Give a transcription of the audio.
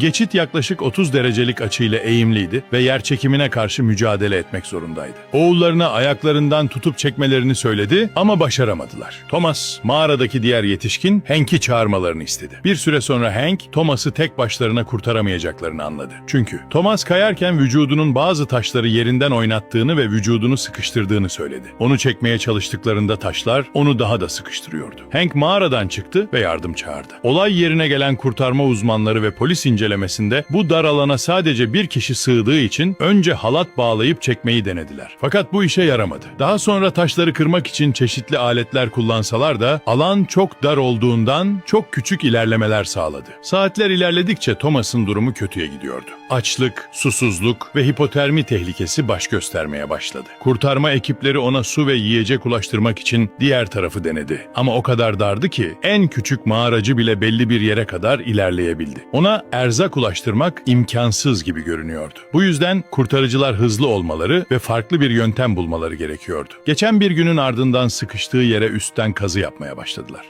Geçit yaklaşık 30 derecelik açıyla eğimliydi ve yer çekimine karşı mücadele etmek zorundaydı. Oğullarına ayaklarından tutup çekmelerini söyledi ama başaramadılar. Thomas, mağaradaki diğer yetişkin Hank'i çağırmalarını istedi. Bir süre sonra Hank, Thomas'ı tek başlarına kurtaramayacaklarını anladı. Çünkü Thomas kayarken vücudunun bazı taşları yerinden oynattığını ve vücudunu sıkıştırdığını söyledi. Onu çekmeye çalıştıklarında taşlar onu daha da sıkıştırıyordu. Hank mağaradan çıktı ve yardım çağırdı. Olay yerine gelen kurtarma uzmanları ve polis incelemesinde bu dar alana sadece bir kişi sığdığı için önce halat bağlayıp çekmeyi denediler. Fakat bu işe yaramadı. Daha sonra taşları kırmak için çeşitli aletler kullansalar da alan çok dar olduğundan çok küçük ilerlemeler sağladı. Saatler ilerledikçe Thomas'ın durumu kötüye gidiyordu. Açlık, susuzluk ve hipotermi tehlikesi baş göstermeye başladı. Kurtarma ekipleri ona su ve yiyecek ulaştırmak için diğer tarafı denedi. Ama o kadar dardı ki en küçük mağaracı bile belli bir yere kadar ilerleyebildi. Ona erzak ulaştırmak imkansız gibi görünüyordu. Bu yüzden kurtarıcılar hızlı olmaları ve farklı bir yöntem bulmaları gerekiyordu. Geçen bir günün ardından sıkıştığı yere üstten kazı yapmaya başladılar.